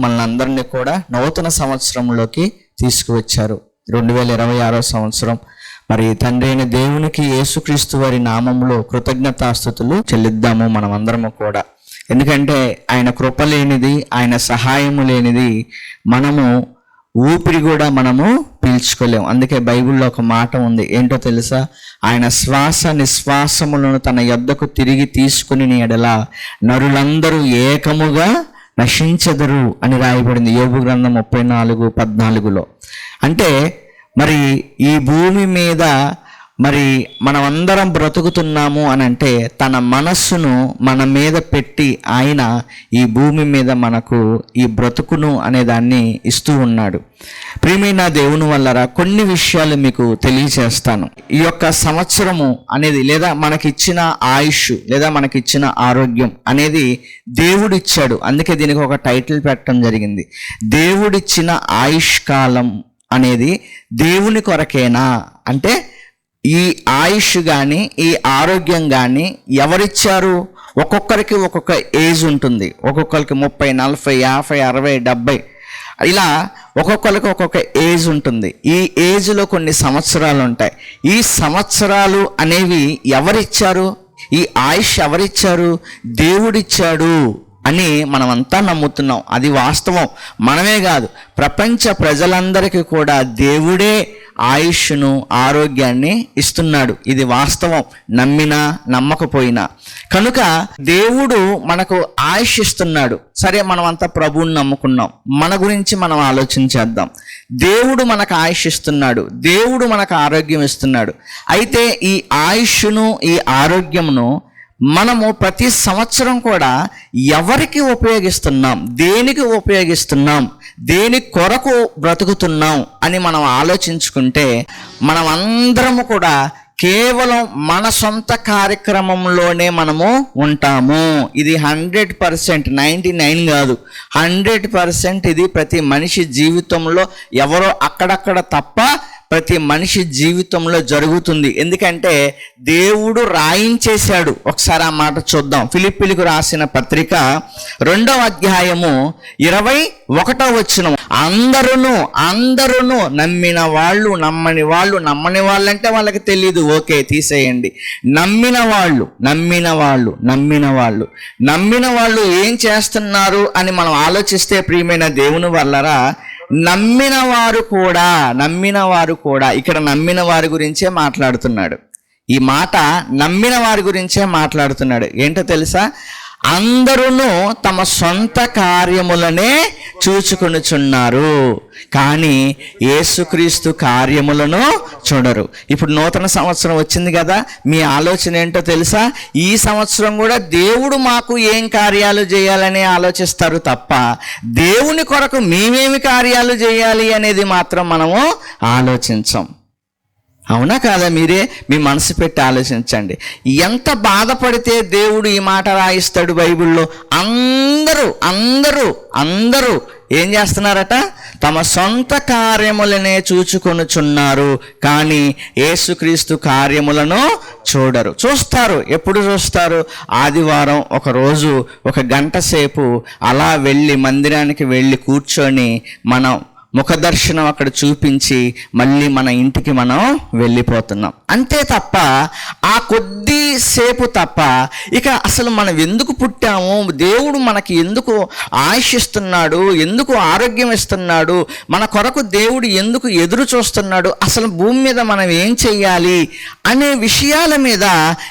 మనందరినీ కూడా నూతన సంవత్సరంలోకి తీసుకువచ్చారు. రెండు వేల ఇరవై ఆరో సంవత్సరం. మరి తండ్రి అయిన దేవునికి యేసుక్రీస్తు వారి నామంలో కృతజ్ఞతాస్థుతులు చెల్లిద్దాము మనం అందరము కూడా. ఎందుకంటే ఆయన కృప లేనిది ఆయన సహాయము లేనిది మనము ఊపిరి కూడా మనము పీల్చుకోలేము. అందుకే బైబిల్లో ఒక మాట ఉంది. ఏంటో తెలుసా? ఆయన శ్వాస నిశ్వాసములను తన యొద్దకు తిరిగి తీసుకుని ఎడల నరులందరూ ఏకముగా నశించదరు అని రాయబడింది. యోగు గ్రంథం ముప్పై నాలుగు పద్నాలుగులో. అంటే మరి ఈ భూమి మీద మరి మనమందరం బ్రతుకుతున్నాము అని అంటే తన మనస్సును మన మీద పెట్టి ఆయన ఈ భూమి మీద మనకు ఈ బ్రతుకును అనే దాన్ని ఇస్తూ ఉన్నాడు. ప్రియమైన దేవుని వల్లరా కొన్ని విషయాలు మీకు తెలియచేస్తాను ఈ యొక్క సంవత్సరము అనేది లేదా మనకిచ్చిన ఆయుష్ లేదా మనకిచ్చిన ఆరోగ్యం అనేది దేవుడిచ్చాడు. అందుకే దీనికి ఒక టైటిల్ పెట్టడం జరిగింది. దేవుడిచ్చిన ఆయుష్ కాలం అనేది దేవుని కొరకేనా? అంటే ఈ ఆయుష్ కానీ ఈ ఆరోగ్యం కానీ ఎవరిచ్చారు? ఒక్కొక్కరికి ఒక్కొక్క ఏజ్ ఉంటుంది. ఒక్కొక్కరికి ముప్పై నలభై యాభై అరవై డెబ్బై. ఇలా ఒక్కొక్కరికి ఒక్కొక్క ఏజ్ ఉంటుంది. ఈ ఏజ్లో కొన్ని సంవత్సరాలు ఉంటాయి. ఈ సంవత్సరాలు అనేవి ఎవరిచ్చారు? ఈ ఆయుష్ ఎవరిచ్చారు? దేవుడిచ్చాడు అని మనమంతా నమ్ముతున్నాం. అది వాస్తవం. మనమే కాదు. ప్రపంచ ప్రజలందరికీ కూడా దేవుడే ఆయుష్ను ఆరోగ్యాన్ని ఇస్తున్నాడు. ఇది వాస్తవం. నమ్మినా నమ్మకపోయినా. కనుక దేవుడు మనకు ఆయుష్ ఇస్తున్నాడు. సరే మనం అంతా ప్రభువుని నమ్ముకున్నాం. మన గురించి మనం ఆలోచించేద్దాం దేవుడు మనకు ఆయుష్ ఇస్తున్నాడు. దేవుడు మనకు ఆరోగ్యం ఇస్తున్నాడు. అయితే ఈ ఆయుష్ను ఈ ఆరోగ్యమును మనము ప్రతి సంవత్సరం కూడా ఎవరికి ఉపయోగిస్తున్నాం? దేనికి ఉపయోగిస్తున్నాం? దేని కొరకు బ్రతుకుతున్నాం? అని మనం ఆలోచించుకుంటే మనం అందరము కూడా కేవలం మన సొంత కార్యక్రమంలోనే మనము ఉంటాము. ఇది హండ్రెడ్ పర్సెంట్ నైంటీ నైన్ కాదు. హండ్రెడ్ పర్సెంట్ ఇది ప్రతి మనిషి జీవితంలో ఎవరో అక్కడక్కడ తప్ప ప్రతి మనిషి జీవితంలో జరుగుతుంది. ఎందుకంటే దేవుడు రాయించేశాడు. ఒకసారి ఆ మాట చూద్దాం. ఫిలిపిలకు రాసిన పత్రిక రెండవ అధ్యాయము ఇరవై ఒకటో వచ్చిన అందరూ అందరూ నమ్మిన వాళ్ళు నమ్మని వాళ్ళు నమ్మని వాళ్ళంటే వాళ్ళకి తెలియదు ఓకే తీసేయండి. నమ్మిన వాళ్ళు నమ్మిన వాళ్ళు నమ్మిన వాళ్ళు. నమ్మిన వాళ్ళు ఏం చేస్తున్నారు అని మనం ఆలోచిస్తే ప్రియమైన దేవుని వల్లరా నమ్మిన వారు కూడా నమ్మిన వారు కూడా ఇక్కడ నమ్మిన వారి గురించే మాట్లాడుతున్నాడు. ఈ మాట నమ్మిన వారి గురించే మాట్లాడుతున్నాడు. ఏంటో తెలుసా? అందరూ తమ సొంత కార్యములనే చూచుకొనుచున్నారు. కానీ యేసుక్రీస్తు కార్యములను చూడరు. ఇప్పుడు నూతన సంవత్సరం వచ్చింది కదా మీ ఆలోచన ఏంటో తెలుసా? ఈ సంవత్సరం కూడా దేవుడు మాకు ఏం కార్యాలు చేయాలని ఆలోచిస్తారు తప్ప దేవుని కొరకు మేమేమి కార్యాలు చేయాలి అనేది మాత్రం మనము ఆలోచించం. అవునా కాదా మీరే? మీ మనసు పెట్టి ఆలోచించండి. ఎంత బాధపడితే దేవుడు ఈ మాట రాయిస్తాడు బైబిల్లో? అందరూ అందరూ అందరూ ఏం చేస్తున్నారట? తమ సొంత కార్యములనే చూచుకొనుచున్నారు కానీ యేసుక్రీస్తు కార్యములను చూడరు. చూస్తారు. ఎప్పుడు చూస్తారు? ఆదివారం ఒకరోజు ఒక గంట సేపు అలా వెళ్ళి మందిరానికి వెళ్ళి కూర్చొని మనం ముఖదర్శనం అక్కడ చూపించి మళ్ళీ మన ఇంటికి మనం వెళ్ళిపోతున్నాం. అంతే తప్ప ఆ కొద్దిసేపు తప్ప ఇక అసలు మనం ఎందుకు పుట్టాము? దేవుడు మనకి ఎందుకు ఆశిస్తున్నాడు ఎందుకు ఆరోగ్యం ఇస్తున్నాడు? మన కొరకు దేవుడు ఎందుకు ఎదురు చూస్తున్నాడు? అసలు భూమి మీద మనం ఏం చెయ్యాలి? అనే విషయాల మీద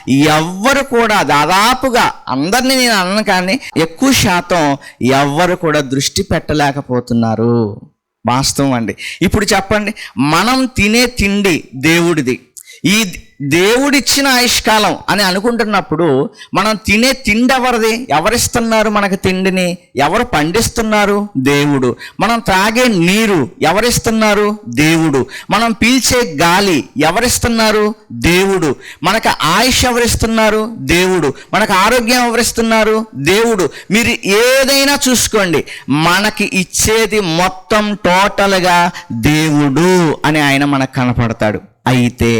ఎవ్వరు కూడా దాదాపుగా అందరినీ నేను అన్నాను కానీ ఎక్కువ శాతం ఎవ్వరు కూడా దృష్టి పెట్టలేకపోతున్నారు. వాస్తవం అండి. ఇప్పుడు చెప్పండి మనం తినే తిండి దేవుడిది. ఈ దేవుడిచ్చిన ఆయుష్కాలం అని అనుకుంటున్నప్పుడు మనం తినే తిండి ఎవరిది? ఎవరిస్తున్నారు మనకు తిండిని? ఎవరు పండిస్తున్నారు? దేవుడు. మనం త్రాగే నీరు ఎవరిస్తున్నారు? దేవుడు. మనం పీల్చే గాలి ఎవరిస్తున్నారు? దేవుడు. మనకు ఆయుష్ ఎవరిస్తున్నారు? దేవుడు. మనకు ఆరోగ్యం ఎవరిస్తున్నారు? దేవుడు. మీరు ఏదైనా చూసుకోండి. మనకి ఇచ్చేది మొత్తం టోటల్గా దేవుడు అని ఆయన మనకు కనపడతాడు. అయితే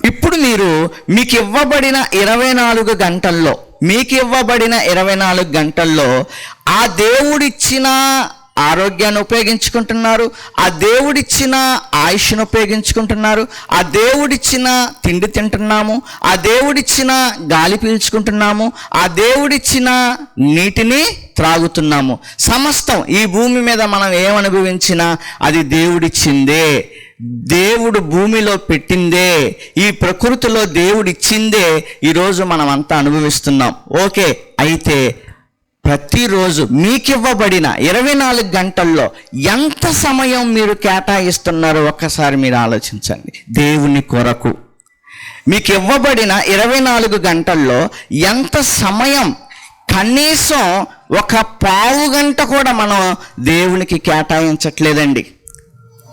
ఇప్పుడు మీరు మీకు ఇవ్వబడిన ఇరవై నాలుగు గంటల్లో మీకు ఇవ్వబడిన ఇరవై నాలుగు గంటల్లో ఆ దేవుడిచ్చిన ఆరోగ్యాన్ని ఉపయోగించుకుంటున్నారు ఆ దేవుడిచ్చిన ఆయుష్ను ఉపయోగించుకుంటున్నారు ఆ దేవుడిచ్చిన తిండి తింటున్నాము ఆ దేవుడిచ్చిన గాలి పీల్చుకుంటున్నాము ఆ దేవుడిచ్చిన నీటిని త్రాగుతున్నాము. సమస్తం ఈ భూమి మీద మనం ఏమనుభవించినా అది దేవుడిచ్చిందే. దేవుడు భూమిలో పెట్టిందే ఈ ప్రకృతిలో దేవుడు ఇచ్చిందే ఈరోజు మనం అంతా అనుభవిస్తున్నాం. ఓకే అయితే ప్రతిరోజు మీకివ్వబడిన ఇరవై నాలుగు గంటల్లో ఎంత సమయం మీరు కేటాయిస్తున్నారో ఒక్కసారి మీరు ఆలోచించండి. దేవుని కొరకు. మీకు ఇవ్వబడిన ఇరవై నాలుగు గంటల్లో ఎంత సమయం కనీసం ఒక పావు గంట కూడా మనం దేవునికి కేటాయించట్లేదండి.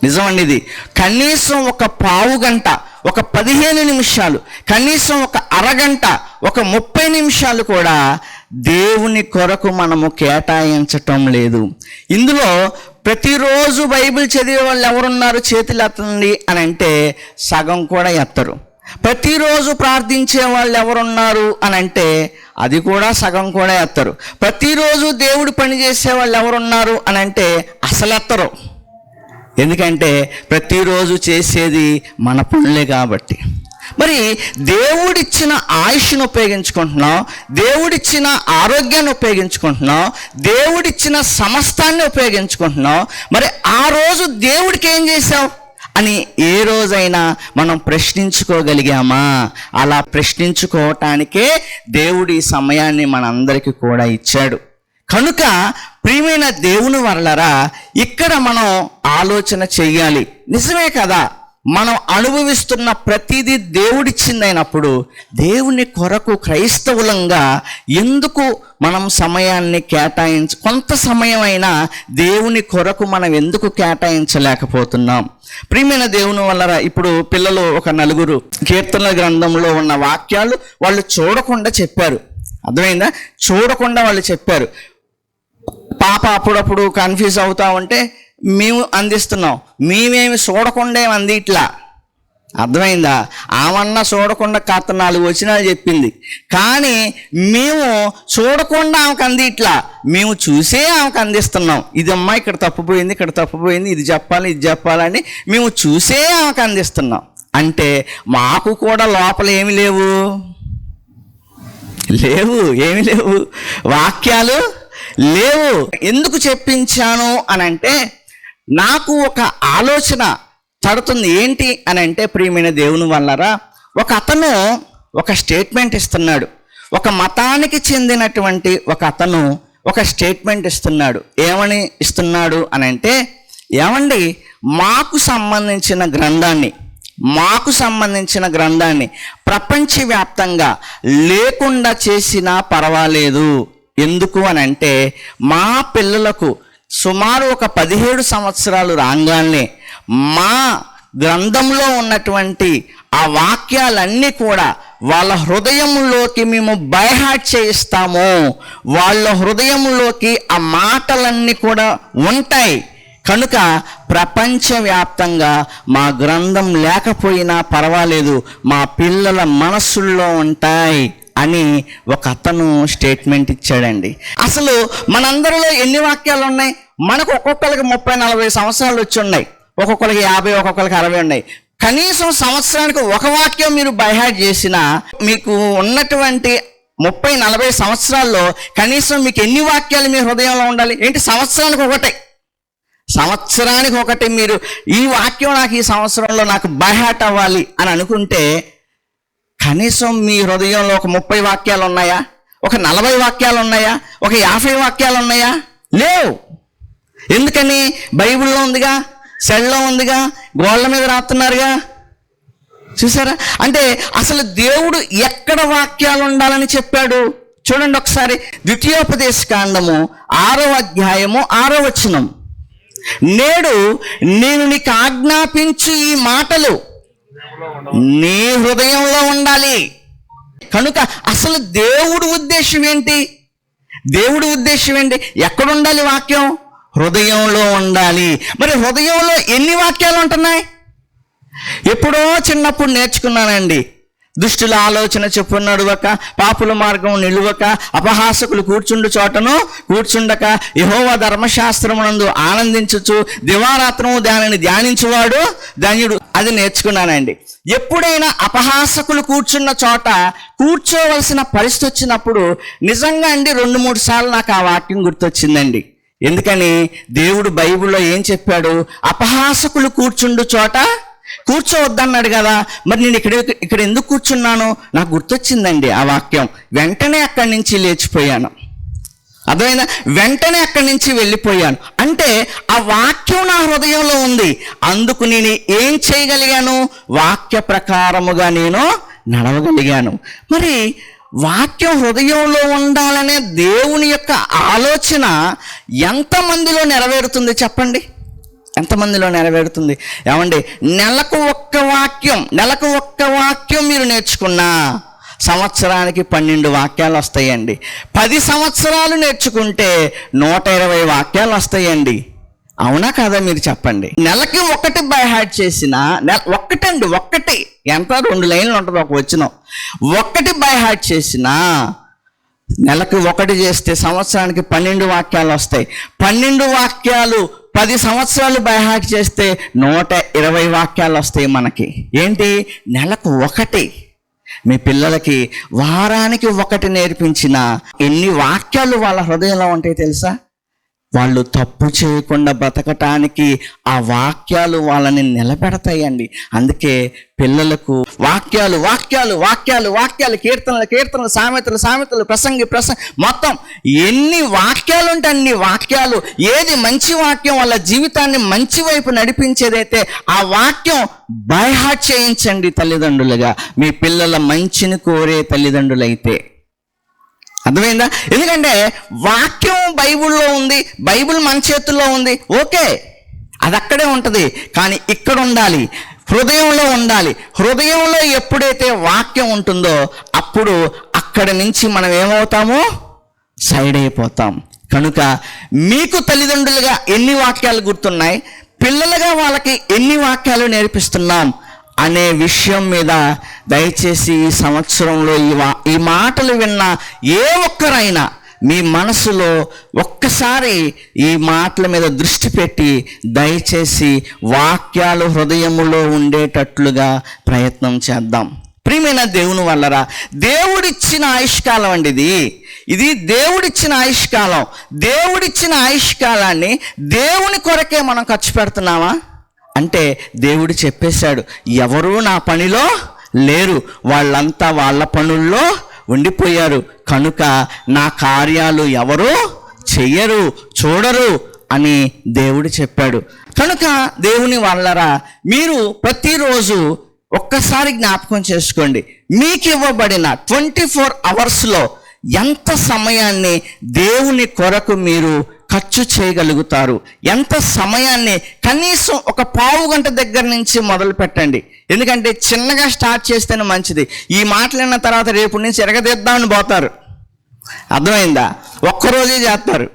నిజమండి ఇది. కనీసం ఒక పావు గంట ఒక పదిహేను నిమిషాలు కనీసం ఒక అరగంట ఒక ముప్పై నిమిషాలు కూడా దేవుని కొరకు మనము కేటాయించటం లేదు. ఇందులో ప్రతిరోజు బైబిల్ చదివే వాళ్ళు ఎవరున్నారు చేతులు ఎత్తండి అని అంటే సగం కూడా ఎత్తరు. ప్రతిరోజు ప్రార్థించే వాళ్ళు ఎవరున్నారు అని అంటే అది కూడా సగం కూడా ఎత్తరు. ప్రతిరోజు దేవుడు పని చేసే వాళ్ళు ఎవరున్నారు అని అంటే అసలు ఎత్తరు. ఎందుకంటే ప్రతిరోజు చేసేది మన పనులే కాబట్టి. మరి దేవుడిచ్చిన ఆయుష్ను ఉపయోగించుకుంటున్నాం దేవుడిచ్చిన ఆరోగ్యాన్ని ఉపయోగించుకుంటున్నాం దేవుడిచ్చిన సమస్తాన్ని ఉపయోగించుకుంటున్నాం మరి ఆ రోజు దేవుడికి ఏం చేసావు అని ఏ రోజైనా మనం ప్రశ్నించుకోగలిగామా? అలా ప్రశ్నించుకోవటానికే దేవుడి సమయాన్ని మనందరికీ కూడా ఇచ్చాడు. కనుక ప్రియమైన దేవుని వరలరా ఇక్కడ మనం ఆలోచన చెయ్యాలి నిజమే కదా మనం అనుభవిస్తున్న ప్రతిదీ దేవుడిచ్చిందైనప్పుడు దేవుని కొరకు క్రైస్తవులంగా ఎందుకు మనం సమయాన్ని కేటాయించ కొంత సమయమైనా దేవుని కొరకు మనం ఎందుకు కేటాయించలేకపోతున్నాం? ప్రియమైన దేవుని వల్ల ఇప్పుడు పిల్లలు ఒక నలుగురు కీర్తనల గ్రంథంలో ఉన్న వాక్యాలు వాళ్ళు చూడకుండా చెప్పారు. అర్థమైందా? చూడకుండా వాళ్ళు చెప్పారు. పాప అప్పుడప్పుడు కన్ఫ్యూజ్ అవుతా ఉంటే మేము అందిస్తున్నాం. మేమేమి చూడకుండా అంది ఇట్లా. అర్థమైందా? ఆమన్నా చూడకుండా కాస్త నాలుగు వచ్చినా చెప్పింది. కానీ మేము చూడకుండా ఆమెకు అంది ఇట్లా. మేము చూసే ఆమెకు అందిస్తున్నాం. ఇది అమ్మా ఇక్కడ తప్పుపోయింది ఇక్కడ తప్పుపోయింది ఇది చెప్పాలి ఇది చెప్పాలని మేము చూసే ఆమెకు అందిస్తున్నాం. అంటే మాకు కూడా లోపల ఏమి లేవు? లేవు ఏమి లేవు? వాక్యాలు లేవు. ఎందుకు చెప్పించాను అని అంటే నాకు ఒక ఆలోచన తడుతుంది. ఏంటి అని అంటే ప్రియమైన దేవుని వల్లరా ఒక అతను ఒక స్టేట్మెంట్ ఇస్తున్నాడు. ఒక మతానికి చెందినటువంటి ఒక అతను ఒక స్టేట్మెంట్ ఇస్తున్నాడు. ఏమని ఇస్తున్నాడు అని అంటే ఏమండి మాకు సంబంధించిన గ్రంథాన్ని మాకు సంబంధించిన గ్రంథాన్ని ప్రపంచవ్యాప్తంగా లేకుండా చేసినా పర్వాలేదు. ఎందుకు అని అంటే మా పిల్లలకు సుమారు ఒక పదిహేడు సంవత్సరాలు రాగానే మా గ్రంథంలో ఉన్నటువంటి ఆ వాక్యాలన్నీ కూడా వాళ్ళ హృదయంలోకి మేము బైహాట్ చేయిస్తాము. వాళ్ళ హృదయంలోకి ఆ మాటలన్నీ కూడా ఉంటాయి. కనుక ప్రపంచవ్యాప్తంగా మా గ్రంథం లేకపోయినా పర్వాలేదు మా పిల్లల మనస్సుల్లో ఉంటాయి. అని ఒక అతను స్టేట్మెంట్ ఇచ్చాడండి. అసలు మనందరిలో ఎన్ని వాక్యాలు ఉన్నాయి? మనకు ఒక్కొక్కరికి ముప్పై నలభై సంవత్సరాలు వచ్చి ఉన్నాయి. ఒక్కొక్కరికి యాభై ఒక్కొక్కరికి అరవై ఉన్నాయి. కనీసం సంవత్సరానికి ఒక వాక్యం మీరు బైహాట్ చేసినా మీకు ఉన్నటువంటి ముప్పై నలభై సంవత్సరాల్లో కనీసం మీకు ఎన్ని వాక్యాలు మీ హృదయంలో ఉండాలి? ఏంటి సంవత్సరానికి ఒకటే? సంవత్సరానికి ఒకటి మీరు ఈ వాక్యం నాకు ఈ సంవత్సరంలో నాకు బైహాట్ అవ్వాలి అని అనుకుంటే కనీసం మీ హృదయంలో ఒక ముప్పై వాక్యాలు ఉన్నాయా ఒక నలభై వాక్యాలు ఉన్నాయా ఒక యాభై వాక్యాలు ఉన్నాయా లేవు. ఎందుకని? బైబిల్లో ఉందిగా సెల్లో ఉందిగా గోళ్ళ మీద రాస్తున్నారుగా. చూసారా? అంటే అసలు దేవుడు ఎక్కడ వాక్యాలు ఉండాలని చెప్పాడు? చూడండి ఒకసారి ద్వితీయోపదేశ కాండము ఆరో అధ్యాయము ఆరో వచనం. నేడు నేను నీకు ఆజ్ఞాపించు ఈ మాటలు. నీ హృదయంలో ఉండాలి. కనుక అసలు దేవుడు ఉద్దేశం ఏంటి? దేవుడి ఉద్దేశం ఏంటి? ఎక్కడ ఉండాలి వాక్యం? హృదయంలో ఉండాలి. మరి హృదయంలో ఎన్ని వాక్యాలు ఉంటున్నాయి? ఎప్పుడో చిన్నప్పుడు నేర్చుకున్నానండి. దుష్టుల ఆలోచన చెప్పు నడువక పాపుల మార్గం నిలువక అపహాసకులు కూర్చుండు చోటను కూర్చుండక యహోవ ధర్మశాస్త్రమునందు ఆనందించచ్చు దివారాత్రము దానిని ధ్యానించువాడు ధన్యుడు. అది నేర్చుకున్నానండి. ఎప్పుడైనా అపహాసకులు కూర్చున్న చోట కూర్చోవలసిన పరిస్థితి వచ్చినప్పుడు నిజంగా అండి రెండు మూడు సార్లు నాకు ఆ వాక్యం గుర్తొచ్చిందండి. ఎందుకని? దేవుడు బైబిల్లో ఏం చెప్పాడు? అపహాసకులు కూర్చుండు చోట కూర్చోవద్దన్నాడు కదా. మరి నేను ఇక్కడ ఇక్కడ ఎందుకు కూర్చున్నాను? నాకు గుర్తొచ్చిందండి ఆ వాక్యం. వెంటనే అక్కడి నుంచి లేచిపోయాను. అర్థమైందా? వెంటనే అక్కడి నుంచి వెళ్ళిపోయాను. అంటే ఆ వాక్యం నా హృదయంలో ఉంది. అందుకు నేను ఏం చేయగలిగాను? వాక్య ప్రకారముగా నేను నడవగలిగాను. మరి వాక్యం హృదయంలో ఉండాలనే దేవుని యొక్క ఆలోచన ఎంతమందిలో నెరవేరుతుంది చెప్పండి? ఎంతమందిలో నెరవేరుతుంది? ఏమండి? నెలకు ఒక్క వాక్యం నెలకు ఒక్క వాక్యం మీరు నేర్చుకున్నా సంవత్సరానికి పన్నెండు వాక్యాలు వస్తాయండి. పది సంవత్సరాలు నేర్చుకుంటే నూట ఇరవై వాక్యాలు వస్తాయండి. అవునా కాదా మీరు చెప్పండి? నెలకి ఒకటి బై హార్ట్ చేసిన నెల ఒక్కటండి ఒక్కటి. ఎంత? రెండు లైన్లు ఉంటుంది ఒక వచ్చిన. ఒక్కటి బై హార్ట్ చేసినా నెలకు ఒకటి చేస్తే సంవత్సరానికి పన్నెండు వాక్యాలు వస్తాయి. పన్నెండు వాక్యాలు పది సంవత్సరాలు బైహాక్ చేస్తే నూట ఇరవై వాక్యాలు వస్తాయి మనకి. ఏంటి? నెలకు ఒకటి. మీ పిల్లలకి వారానికి ఒకటి నేర్పించిన ఎన్ని వాక్యాలు వాళ్ళ హృదయంలో ఉంటాయి తెలుసా? వాళ్ళు తప్పు చేయకుండా బ్రతకటానికి ఆ వాక్యాలు వాళ్ళని నిలబెడతాయండి. అందుకే పిల్లలకు వాక్యాలు వాక్యాలు వాక్యాలు వాక్యాలు కీర్తనలు కీర్తనలు సామెతలు సామెతలు ప్రసంగి ప్రసంగ మొత్తం ఎన్ని వాక్యాలు ఉంటే అన్ని వాక్యాలు ఏది మంచి వాక్యం వాళ్ళ జీవితాన్ని మంచి వైపు నడిపించేదైతే ఆ వాక్యం బైహార్ట్ చేయించండి తల్లిదండ్రులుగా. మీ పిల్లల మంచిని కోరే తల్లిదండ్రులైతే. అర్థమైందా? ఎందుకంటే వాక్యం బైబిల్లో ఉంది బైబిల్ మన చేతుల్లో ఉంది ఓకే అది అక్కడే ఉంటుంది కానీ ఇక్కడ ఉండాలి. హృదయంలో ఉండాలి. హృదయంలో ఎప్పుడైతే వాక్యం ఉంటుందో అప్పుడు అక్కడ నుంచి మనం ఏమవుతామో? సైడ్ అయిపోతాం. కనుక మీకు తల్లిదండ్రులుగా ఎన్ని వాక్యాలు గుర్తున్నాయి? పిల్లలుగా వాళ్ళకి ఎన్ని వాక్యాలు నేర్పిస్తున్నాం? అనే విషయం మీద దయచేసి ఈ సంవత్సరంలో ఈ వా ఈ మాటలు విన్న ఏ ఒక్కరైనా మీ మనసులో ఒక్కసారి ఈ మాటల మీద దృష్టి పెట్టి దయచేసి వాక్యాలు హృదయములో ఉండేటట్లుగా ప్రయత్నం చేద్దాం. ప్రియమైన దేవుని వల్లరా దేవుడిచ్చిన ఆయుష్కాలం అండి ఇది. ఇది దేవుడిచ్చిన ఆయుష్కాలం. దేవుడిచ్చిన ఆయుష్కాలాన్ని దేవుని కొరకే మనం ఖర్చు పెడుతున్నామా? అంటే దేవుడు చెప్పేశాడు ఎవరూ నా పనిలో లేరు వాళ్ళంతా వాళ్ళ పనుల్లో ఉండిపోయారు. కనుక నా కార్యాలు ఎవరు చెయ్యరు చూడరు అని దేవుడు చెప్పాడు. కనుక దేవుని వాళ్ళరా మీరు ప్రతిరోజు ఒక్కసారి జ్ఞాపకం చేసుకోండి. మీకు ఇవ్వబడిన ట్వంటీ ఫోర్ అవర్స్లో ఎంత సమయాన్ని దేవుని కొరకు మీరు ఖర్చు చేయగలుగుతారు. ఎంత సమయాన్ని కనీసం ఒక పావు గంట దగ్గర నుంచి మొదలు పెట్టండి. ఎందుకంటే చిన్నగా స్టార్ట్ చేస్తేనే మంచిది. ఈ మాట్లాడిన తర్వాత రేపు నుంచి ఎరగదీద్దామని పోతారు. అర్థమైందా? ఒక్కరోజే చేస్తారు.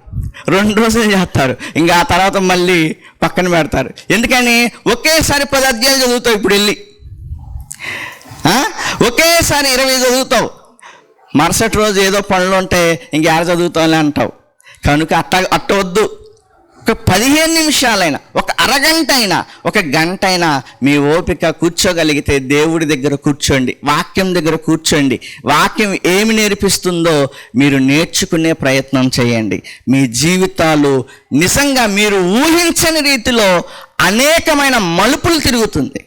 రెండు రోజులు చేస్తారు. ఇంకా ఆ తర్వాత మళ్ళీ పక్కన పెడతారు. ఎందుకని? ఒకేసారి పది అధ్యాయులు చదువుతావు ఇప్పుడు వెళ్ళి. ఒకేసారి ఇరవై చదువుతావు. మరుసటి రోజు ఏదో పనులు ఉంటే ఇంకేడ చదువుతావులే అంటావు. కనుక అట్ట అట్ట వద్దు ఒక పదిహేను నిమిషాలైనా ఒక అరగంట అయినా ఒక గంట అయినా మీ ఓపిక కూర్చోగలిగితే దేవుడి దగ్గర కూర్చోండి వాక్యం దగ్గర కూర్చోండి. వాక్యం ఏమి నేర్పిస్తుందో మీరు నేర్చుకునే ప్రయత్నం చేయండి. మీ జీవితాలు నిజంగా మీరు ఊహించని రీతిలో అనేకమైన మలుపులు తిరుగుతుంది.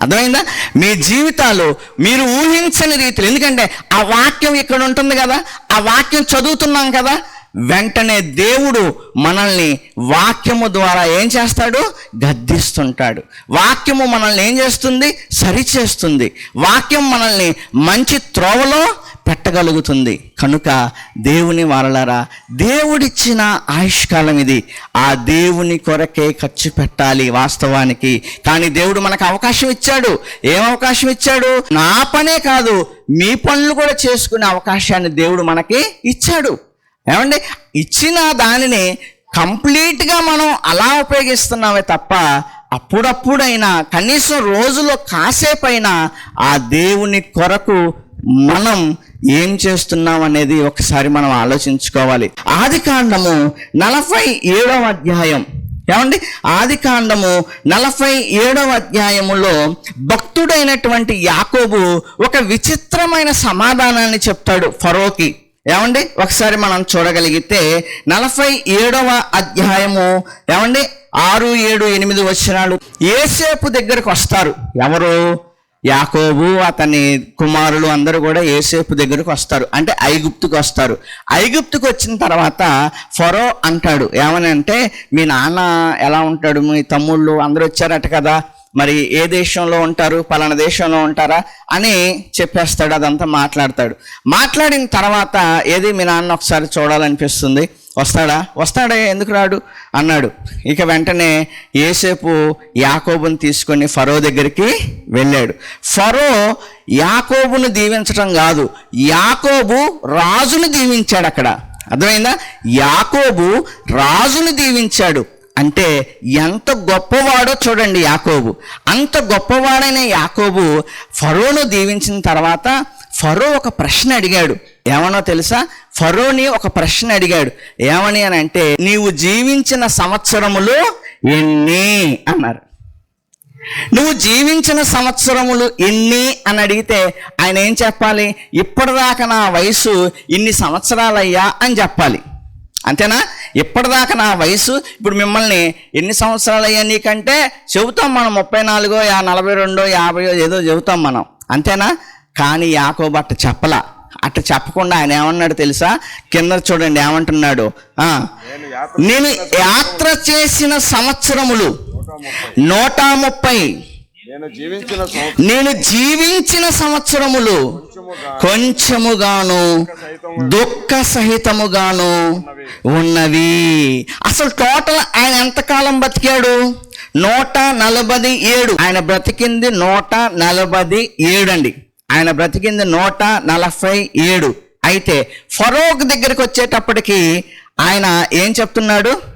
అర్థమైందా? మీ జీవితాలు మీరు ఊహించని రీతిలో ఎందుకంటే ఆ వాక్యం ఇక్కడ ఉంటుంది కదా ఆ వాక్యం చదువుతున్నాం కదా వెంటనే దేవుడు మనల్ని వాక్యము ద్వారా ఏం చేస్తాడు? గద్దిస్తుంటాడు. వాక్యము మనల్ని ఏం చేస్తుంది? సరిచేస్తుంది. వాక్యం మనల్ని మంచి త్రోవలో పెట్టగలుగుతుంది. కనుక దేవుని వారలారా దేవుడిచ్చిన ఆయుష్కాలం ఇది. ఆ దేవుని కొరకే ఖర్చు పెట్టాలి వాస్తవానికి. కానీ దేవుడు మనకు అవకాశం ఇచ్చాడు. ఏం అవకాశం ఇచ్చాడు? నా పనే కాదు మీ పనులు కూడా చేసుకునే అవకాశాన్ని దేవుడు మనకి ఇచ్చాడు. ఏమండి? ఇచ్చిన దానిని కంప్లీట్గా మనం అలా ఉపయోగిస్తున్నామే తప్ప అప్పుడప్పుడైనా కనీసం రోజులో కాసేపైనా ఆ దేవుని కొరకు మనం ఏం చేస్తున్నాం అనేది ఒకసారి మనం ఆలోచించుకోవాలి. ఆది కాండము నలభై ఏడవ అధ్యాయం. ఏమండి? ఆది కాండము నలభై ఏడవ అధ్యాయములో భక్తుడైనటువంటి యాకోబు ఒక విచిత్రమైన సమాధానాన్ని చెప్తాడు ఫరోకి. ఏమండి? ఒకసారి మనం చూడగలిగితే నలభై ఏడవ అధ్యాయము. ఏమండి? ఆరు ఏడు ఎనిమిది వచ్చినాడు ఏసేపు దగ్గరకు వస్తారు. ఎవరు? యాకోబు అతని కుమారులు అందరూ కూడా ఏసేపు దగ్గరకు వస్తారు. అంటే ఐగుప్తుకు వస్తారు. ఐగుప్తుకు వచ్చిన తర్వాత ఫరో అంటాడు. ఏమని అంటే మీ నాన్న ఎలా ఉంటాడు? మీ తమ్ముళ్ళు అందరూ వచ్చారట కదా. మరి ఏ దేశంలో ఉంటారు పలానా దేశంలో ఉంటారా అని చెప్పేస్తాడు అదంతా మాట్లాడతాడు. మాట్లాడిన తర్వాత ఏది మీ నాన్న ఒకసారి చూడాలనిపిస్తుంది? వస్తాడా? వస్తాడే ఎందుకు రాడు? అన్నాడు. ఇక వెంటనే ఏసేపు యాకోబుని తీసుకొని ఫరో దగ్గరికి వెళ్ళాడు. ఫరో యాకోబును దీవించడం కాదు యాకోబు రాజును దీవించాడు అక్కడ. అర్థమైందా? యాకోబు రాజును దీవించాడు. అంటే ఎంత గొప్పవాడో చూడండి యాకోబు. అంత గొప్పవాడైన యాకోబు ఫరోను దీవించిన తర్వాత ఫరో ఒక ప్రశ్న అడిగాడు. ఏమనో తెలుసా? ఫరోని ఒక ప్రశ్న అడిగాడు. ఏమని అని అంటే నీవు జీవించిన సంవత్సరములు ఎన్ని? అన్నారు. నువ్వు జీవించిన సంవత్సరములు ఎన్ని? అని అడిగితే ఆయన ఏం చెప్పాలి? ఇప్పటిదాకా నా వయసు ఇన్ని సంవత్సరాలయ్యా అని చెప్పాలి. అంతేనా? ఇప్పటిదాకా నా వయసు ఇప్పుడు మిమ్మల్ని ఎన్ని సంవత్సరాలు అయ్యా నీకంటే? చెబుతాం మనం ముప్పై నాలుగో యా నలభై రెండో యాభై ఏదో చెబుతాం మనం. అంతేనా? కానీ యాకోబు అట్ట చెప్పలా. అట్ట చెప్పకుండా ఆయన ఏమన్నాడు తెలుసా? కింద చూడండి ఏమంటున్నాడు? నేను యాత్ర చేసిన సంవత్సరములు నూట ముప్పై. నేను జీవించిన సంవత్సరములు కొంచెముగాను దుఃఖ సహితముగాను ఉన్నవి. అసలు టోటల్ ఆయన ఎంతకాలం బతికాడు? నూట నలభై ఏడు. ఆయన బ్రతికింది నూట నలభై ఏడు అండి ఆయన బ్రతికింది నూట నలభై ఏడు. అయితే ఫరోక్ దగ్గరికి వచ్చేటప్పటికి ఆయన ఏం చెప్తున్నాడు?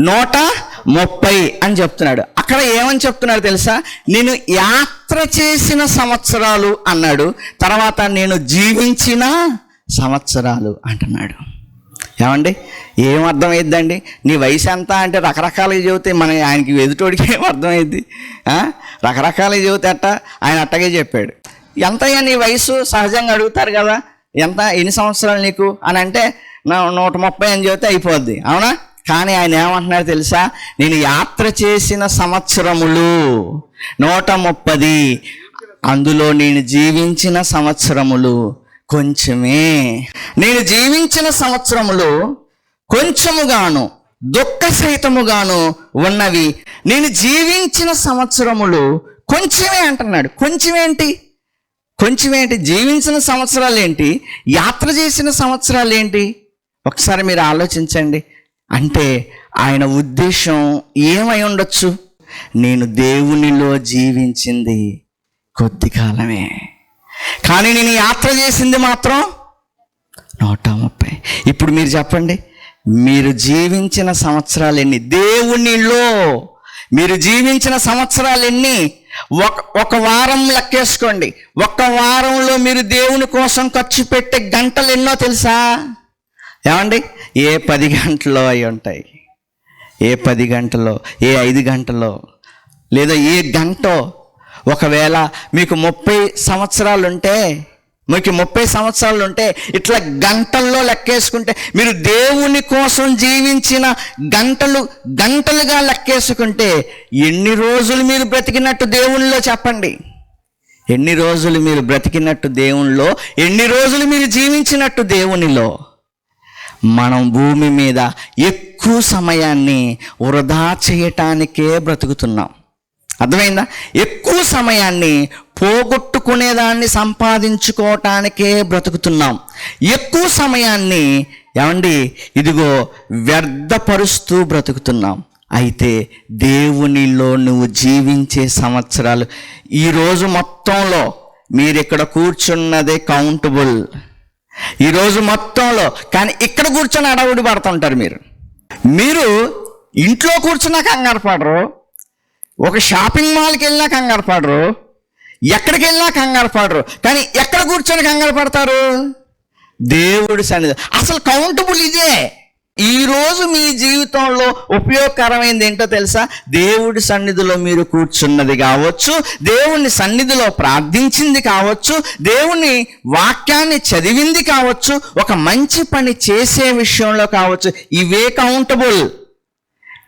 నూట ముప్పై అని చెప్తున్నాడు. అక్కడ ఏమని చెప్తున్నాడు తెలుసా? నేను యాత్ర చేసిన సంవత్సరాలు అన్నాడు. తర్వాత నేను జీవించిన సంవత్సరాలు అంటున్నాడు. ఏమండి? ఏం అర్థమైద్దండి నీ వయసు ఎంత అంటే రకరకాలుగా చెబితే మన ఆయనకి ఎదుటోడికి ఏం అర్థమైద్ది రకరకాలుగా చెబితే అట్ట ఆయన అట్టగే చెప్పాడు. ఎంతయ్యా నీ వయసు? సహజంగా అడుగుతారు కదా. ఎంత? ఎన్ని సంవత్సరాలు నీకు? అని అంటే నూట ముప్పై అని చెబితే అయిపోద్ది. అవునా? కానీ ఆయన ఏమంటున్నాడు తెలుసా? నేను యాత్ర చేసిన సంవత్సరములు నూట ముప్పది అందులో నేను జీవించిన సంవత్సరములు కొంచెమే. నేను జీవించిన సంవత్సరములు కొంచెముగాను దుఃఖ సహితముగాను ఉన్నవి. నేను జీవించిన సంవత్సరములు కొంచెమే అంటున్నాడు. కొంచెమేంటి కొంచెమేంటి జీవించిన సంవత్సరాలు ఏంటి? యాత్ర చేసిన సంవత్సరాలు ఏంటి? ఒకసారి మీరు ఆలోచించండి. అంటే ఆయన ఉద్దేశం ఏమై ఉండొచ్చు? నేను దేవునిలో జీవించింది కొద్ది కాలమే. కానీ నేను యాత్ర చేసింది మాత్రం నూట ముప్పై. ఇప్పుడు మీరు చెప్పండి మీరు జీవించిన సంవత్సరాలు ఎన్ని? దేవునిలో. మీరు జీవించిన సంవత్సరాలు ఎన్ని? ఒక ఒక వారం లెక్కేసుకోండి. ఒక వారంలో మీరు దేవుని కోసం ఖర్చు పెట్టే గంటలు ఎన్నో తెలుసా? ఏమండి? ఏ పది గంటలో అయి ఉంటాయి? ఏ పది గంటలో? ఏ ఐదు గంటలో? లేదా ఏ గంట? ఒకవేళ మీకు ముప్పై సంవత్సరాలు ఉంటే మీకు ముప్పై సంవత్సరాలు ఉంటే ఇట్లా గంటల్లో లెక్కేసుకుంటే మీరు దేవుని కోసం జీవించిన గంటలు గంటలుగా లెక్కేసుకుంటే ఎన్ని రోజులు మీరు బ్రతికినట్టు దేవునిలో చెప్పండి. ఎన్ని రోజులు మీరు బ్రతికినట్టు దేవునిలో ఎన్ని రోజులు మీరు జీవించినట్టు దేవునిలో? మనం భూమి మీద ఎక్కువ సమయాన్ని వృధా చేయటానికే బ్రతుకుతున్నాం. అర్థమైందా? ఎక్కువ సమయాన్ని పోగొట్టుకునేదాన్ని సంపాదించుకోవటానికే బ్రతుకుతున్నాం. ఎక్కువ సమయాన్ని ఏమండి? ఇదిగో వ్యర్థపరుస్తూ బ్రతుకుతున్నాం. అయితే దేవునిలో నువ్వు జీవించే సంవత్సరాలు ఈరోజు మొత్తంలో మీరు ఇక్కడ కూర్చున్నదే కౌంటబుల్ ఈరోజు మొత్తంలో కానీ ఇక్కడ కూర్చొని అడవుడి పడుతుంటారు మీరు. మీరు ఇంట్లో కూర్చున్నా కంగారు పడరు. ఒక షాపింగ్ మాల్కి వెళ్ళినా కంగారు పడరు. ఎక్కడికి వెళ్ళినా కంగారు పడరు. కానీ ఎక్కడ కూర్చొని కంగారు పడతారు? దేవుడి సన్నిధి. అసలు కౌంటబుల్ ఇదే. ఈ రోజు మీ జీవితంలో ఉపయోగకరమైనది ఏంటో తెలుసా? దేవుడి సన్నిధిలో మీరు కూర్చున్నది కావచ్చు దేవుని సన్నిధిలో ప్రార్థించింది కావచ్చు దేవుని వాక్యాన్ని చదివింది కావచ్చు ఒక మంచి పని చేసే విషయంలో కావచ్చు ఇవే కౌంటబుల్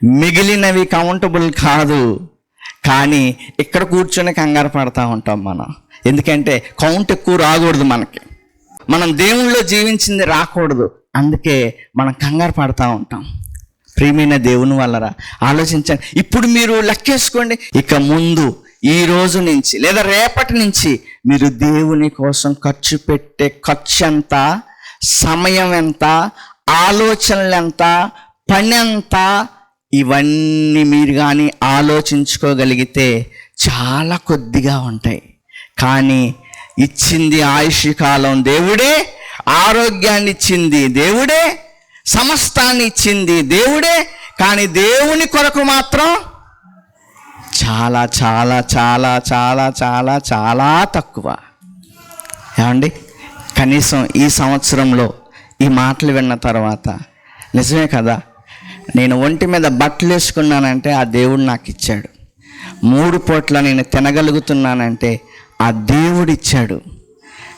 మిగిలినవి కౌంటబుల్ కాదు. కానీ ఇక్కడ కూర్చొని కంగారు పడతా ఉంటాం మనం. ఎందుకంటే కౌంట్ ఎక్కువ రాకూడదు మనకి. మనం దేవుళ్ళో జీవించింది రాకూడదు. అందుకే మనం కంగారు పడతా ఉంటాం. ప్రియమైన దేవుని వల్లరా ఆలోచించండి. ఇప్పుడు మీరు లెక్కేసుకోండి. ఇక ముందు ఈ రోజు నుంచి లేదా రేపటి నుంచి మీరు దేవుని కోసం ఖర్చు పెట్టే ఖర్చు ఎంత సమయం ఎంత ఆలోచనలు ఎంత పని ఎంత ఇవన్నీ మీరు కానీ ఆలోచించుకోగలిగితే చాలా కొద్దిగా ఉంటాయి. కానీ ఇచ్చింది ఆయుష్ కాలం దేవుడే ఆరోగ్యాన్ని ఇచ్చింది దేవుడే సమస్తాన్ని ఇచ్చింది దేవుడే కానీ దేవుని కొరకు మాత్రం చాలా చాలా చాలా చాలా చాలా చాలా తక్కువ. ఏమండి? కనీసం ఈ సంవత్సరంలో ఈ మాటలు విన్న తర్వాత నిజమే కదా? నేను ఒంటి మీద బట్టలు వేసుకున్నానంటే ఆ దేవుడు నాకు ఇచ్చాడు. మూడు పూట్ల నేను తినగలుగుతున్నానంటే ఆ దేవుడిచ్చాడు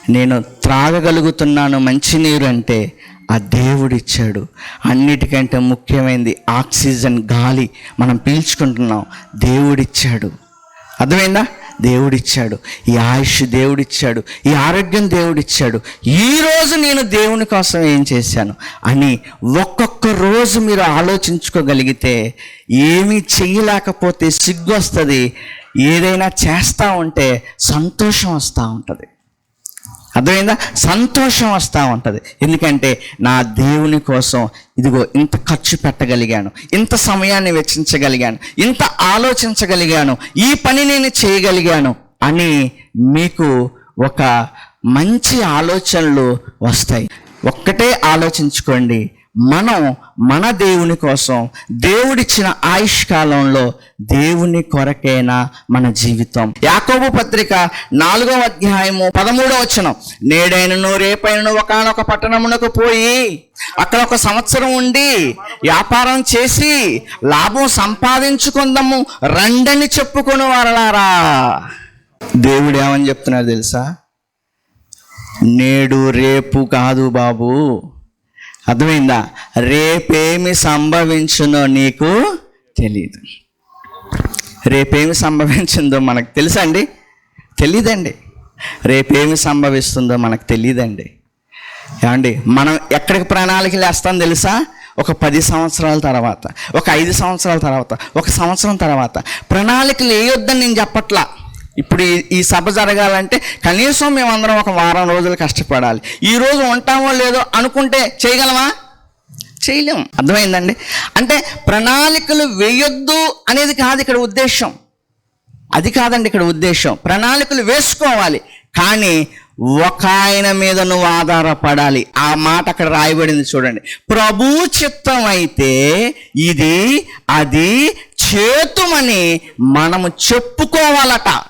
నేను త్రాగగలుగుతున్నాను మంచినీరు అంటే ఆ దేవుడిచ్చాడు. అన్నిటికంటే ముఖ్యమైనది ఆక్సిజన్ గాలి. మనం పీల్చుకుంటున్నాం. దేవుడిచ్చాడు. అర్థమైందా? దేవుడిచ్చాడు. ఈ ఆయుష్ దేవుడిచ్చాడు. ఈ ఆరోగ్యం దేవుడిచ్చాడు. ఈరోజు నేను దేవుని కోసం ఏం చేశాను అని ఒక్కొక్క రోజు మీరు ఆలోచించుకోగలిగితే ఏమీ చేయలేకపోతే సిగ్గు వస్తుంది. ఏదైనా చేస్తూ ఉంటే సంతోషం వస్తూ ఉంటుంది. అర్థమైందా? సంతోషం వస్తూ ఉంటుంది. ఎందుకంటే నా దేవుని కోసం ఇదిగో ఇంత ఖర్చు పెట్టగలిగాను ఇంత సమయాన్ని వెచ్చించగలిగాను ఇంత ఆలోచించగలిగాను ఈ పని నేను చేయగలిగాను అని మీకు ఒక మంచి ఆలోచనలు వస్తాయి. ఒక్కటే ఆలోచించుకోండి. మనం మన దేవుని కోసం దేవుడిచ్చిన ఆయుష్ కాలంలో దేవుని కొరకైనా మన జీవితం. యాకోబు పత్రిక నాలుగవ అధ్యాయము పదమూడవ వచనం. నేడైనను రేపైనను ఒకనొక పట్టణమునకు పోయి అక్కడ ఒక సంవత్సరం ఉండి వ్యాపారం చేసి లాభం సంపాదించుకుందాము రండని చెప్పుకొని వారలారా. దేవుడు ఏమని చెప్తున్నారు తెలుసా? నేడు రేపు కాదు బాబు. అర్థమైందా? రేపేమి సంభవించునో నీకు తెలియదు రేపేమి సంభవించిందో మనకు తెలుసా అండి తెలీదండి. రేపేమి సంభవిస్తుందో మనకు తెలియదండి ఏమండి? మనం ఎక్కడికి ప్రణాళికలు వేస్తాం తెలుసా? ఒక పది సంవత్సరాల తర్వాత ఒక ఐదు సంవత్సరాల తర్వాత ఒక సంవత్సరం తర్వాత. ప్రణాళికలు వేయొద్దని నేను చెప్పట్లా? ఇప్పుడు ఈ ఈ సభ జరగాలంటే కనీసం మేమందరం ఒక వారం రోజులు కష్టపడాలి. ఈ రోజు ఉంటామో లేదో అనుకుంటే చేయగలమా? చేయలేం. అర్థమైందండి? అంటే ప్రణాళికలు వేయొద్దు అనేది కాదు ఇక్కడ ఉద్దేశం. అది కాదండి ఇక్కడ ఉద్దేశం. ప్రణాళికలు వేసుకోవాలి. కానీ ఒక ఆయన మీద నువ్వు ఆధారపడాలి. ఆ మాట అక్కడ రాయబడింది చూడండి. ప్రభు చిత్తం అయితే ఇది అది చేతుమని మనము చెప్పుకోవాలట.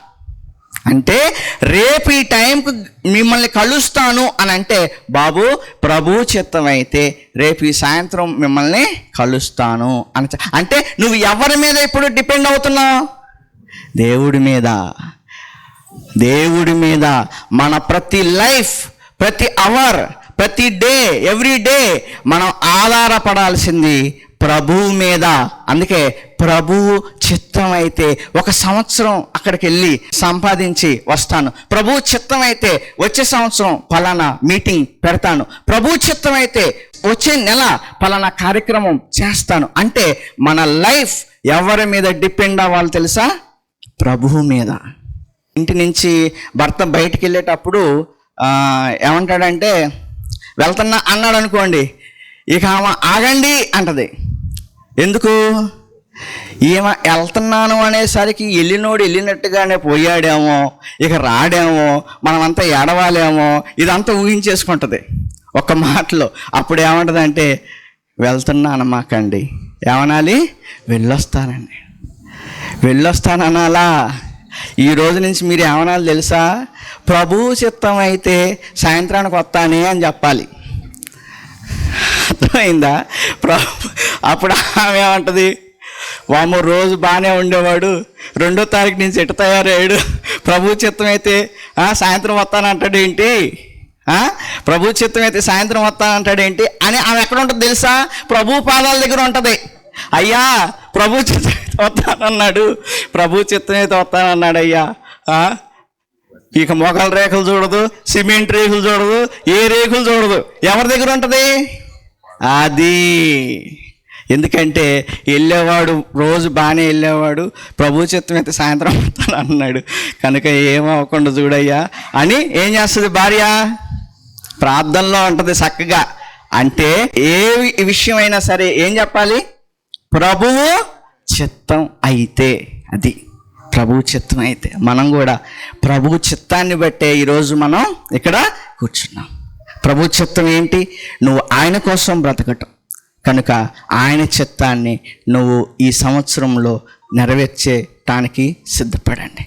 అంటే రేపు ఈ టైంకు మిమ్మల్ని కలుస్తాను అని అంటే బాబు ప్రభు చిత్తమైతే రేపు ఈ సాయంత్రం మిమ్మల్ని కలుస్తాను అని అంటే నువ్వు ఎవరి మీద ఇప్పుడు డిపెండ్ అవుతున్నావు? దేవుడి మీద. దేవుడి మీద. మన ప్రతి లైఫ్ ప్రతి అవర్ ప్రతి డే ఎవ్రీ డే మనం ఆధారపడాల్సింది ప్రభువు మీద. అందుకే ప్రభువు చిత్తం అయితే ఒక సంవత్సరం అక్కడికి వెళ్ళి సంపాదించి వస్తాను. ప్రభు చిత్తం అయితే వచ్చే సంవత్సరం పలానా మీటింగ్ పెడతాను. ప్రభు చిత్తం అయితే వచ్చే నెల పలానా కార్యక్రమం చేస్తాను. అంటే మన లైఫ్ ఎవరి మీద డిపెండ్ అవ్వాలి తెలుసా? ప్రభువు మీద. ఇంటి నుంచి భర్త బయటికి వెళ్ళేటప్పుడు ఏమంటాడంటే వెళ్తున్నా అన్నాడు అనుకోండి ఇక ఆమె ఆగండి అంటది. ఎందుకు? ఈమె వెళ్తున్నాను అనేసరికి వెళ్ళినోడు వెళ్ళినట్టుగానే పోయాడేమో ఇక రాడేమో మనమంతా ఏడవాలేమో ఇదంతా ఊహించేసుకుంటుంది. ఒక మాటలో అప్పుడు ఏమంటుందంటే వెళ్తున్నాను మాకండి ఏమనాలి? వెళ్ళొస్తానండి. వెళ్ళొస్తాననాలా? ఈ రోజు నుంచి మీరు ఏమనాలి తెలుసా? ప్రభువు చిత్తం అయితే సాయంత్రానికి వస్తానే అని చెప్పాలి. అర్థమైందా? ప్రభు అప్పుడు ఆమె ఏమంటది? వాము రోజు బాగానే ఉండేవాడు. రెండో తారీఖు నుంచి ఎటు తయారయ్యాడు. ప్రభు చిత్తం అయితే సాయంత్రం వస్తానంటాడు ఏంటి? ప్రభు చిత్తం అయితే సాయంత్రం వస్తానంటాడు ఏంటి? అని ఆమె ఎక్కడ ఉంటుంది తెలుసా? ప్రభు పాదాల దగ్గర ఉంటుంది. అయ్యా ప్రభు చిత్తం అయితే వస్తానన్నాడు ప్రభు చిత్తం అయితే వస్తానన్నాడు అయ్యా. ఇక మొగల రేఖలు చూడదు సిమెంట్ రేకులు చూడదు ఏ రేకులు చూడదు. ఎవరి దగ్గర ఉంటుంది? అది. ఎందుకంటే వెళ్ళేవాడు రోజు బాగానే వెళ్ళేవాడు ప్రభు చిత్తం అయితే సాయంత్రం వస్తాను అన్నాడు. కనుక ఏమవ్వకుండా చూడయ్యా. అని ఏం చేస్తుంది భార్య? ప్రార్థనలో ఉంటుంది చక్కగా. అంటే ఏ విషయమైనా సరే ఏం చెప్పాలి? ప్రభువు చిత్తం అయితే అది ప్రభు చిత్తం అయితే మనం కూడా ప్రభు చిత్తాన్ని బట్టే ఈరోజు మనం ఇక్కడ కూర్చున్నాం. ప్రభు చిత్తం ఏంటి? నువ్వు ఆయన కోసం బ్రతకటం. కనుక ఆయన చిత్తాన్ని నువ్వు ఈ సంవత్సరంలో నెరవేర్చేటానికి సిద్ధపడండి.